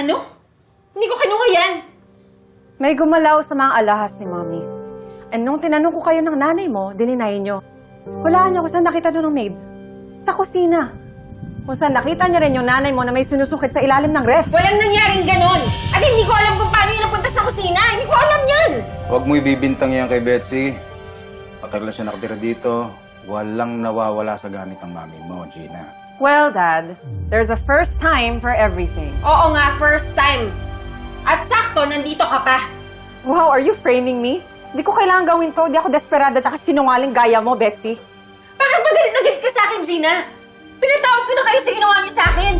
Ano? Hindi ko kinuha yan! May gumalaw sa mga alahas ni Mommy. And nung tinanong ko kayo ng nanay mo, dininay nyo. Hulaan niyo kung saan nakita doon ng maid. Sa kusina. Kung saan nakita niya rin yung nanay mo na may sinusukit sa ilalim ng ref. Walang nangyaring ganon! At hindi ko alam kung paano yun napunta sa kusina! Hindi ko alam yan! Huwag mo ibibintang yan kay Betsy. Matagal na siya nakatira dito. Walang nawawala sa gamit ng mami mo, Gina. Well, Dad, there's a first time for everything. Oo nga, first time. At sakto, nandito ka pa. Wow, are you framing me? Hindi ko kailangan gawin to. Hindi ako desperada at sinungaling gaya mo, Betsy. Bakit ba galit na galit ka sa akin, Gina? Pinatawad ko na kayo sa ginawa niyo sa akin.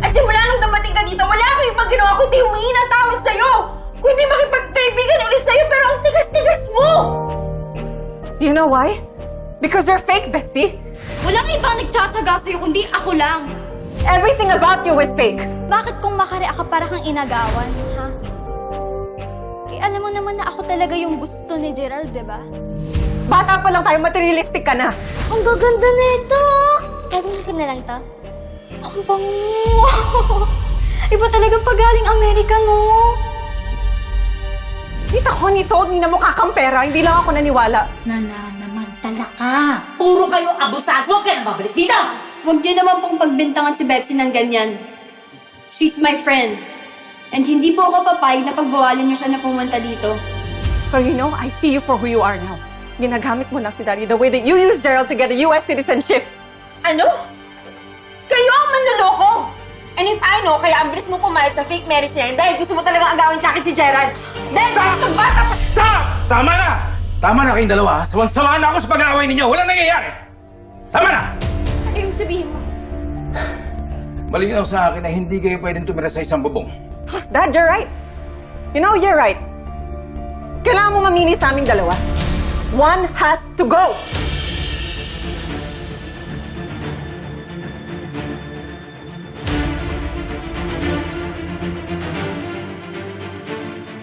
At simula nung dumating ka dito, wala akong ibang ginawa kundi humingi ng tawad sa'yo. Kundi makipagkaibigan ulit sa'yo, pero ang tigas-tigas mo! You know why? Because you're fake, Betsy. Walang ibang nagtsatsaga sa'yo kundi ako lang. Everything about you is fake. Bakit kung makare ka para kang inagawan, ha? Eh, alam mo naman na ako talaga yung gusto ni Gerald, di ba? Bata pa lang tayo, materialistic ka na. Ang gaganda nito! Gagawin ko na lang to. Ang bango! Iba talaga pagaling Amerika, no? Tita Connie told me na mukha kang pera. Hindi lang ako naniwala. Nananamantala ka. Puro kayo abusado. Huwag ka na babalik dito. Huwag niyo naman pong pagbintangan si Betsy ng ganyan. She's my friend. And hindi po ako papayag na pagbawalan niyo siya na pumunta dito. But you know, I see you for who you are now. Ginagamit mo lang si Daddy the way that you used Gerald to get a U.S. citizenship. Ano? Kayo ang manloloko! And if I know, kaya ang bilis mo pumayag sa fake marriage niya yun dahil gusto mo talagang agawin sa akin si Gerald. Dahil bata pa... Stop! Tama na! Tama na kayong dalawa. ha? Sawan-sawa na ako sa pag-aaway ninyo. Walang nangyayari. Tama na! Ano yung sabihin mo? Malinaw sa akin na hindi kayo pwedeng tumira sa isang bubong. Dad, you're right. You know, you're right. Kailangan mo mamili sa aming dalawa. One has to go.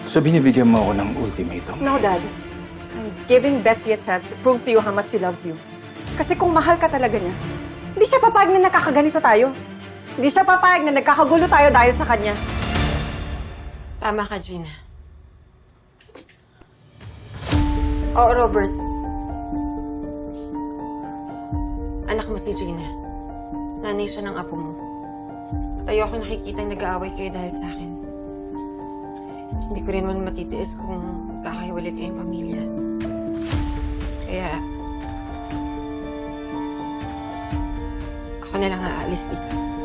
So binibigyan mo ako ng ultimatum. No, Dad. I'm giving Betsy a chance to prove to you how much she loves you. Kasi kung mahal ka talaga niya, hindi siya papayag na nakakaganito tayo. Hindi siya papayag na nagkakagulo tayo dahil sa kanya. Tama ka, Gina. Oo, Robert. Anak mo si Gina. Nanay siya ng apo mo. At ayoko nakikita nag-aaway kayo dahil sa akin. Hindi ko rin man matitiis kung kakahiwalay kayong pamilya. Kaya... Ako na lang aalis dito.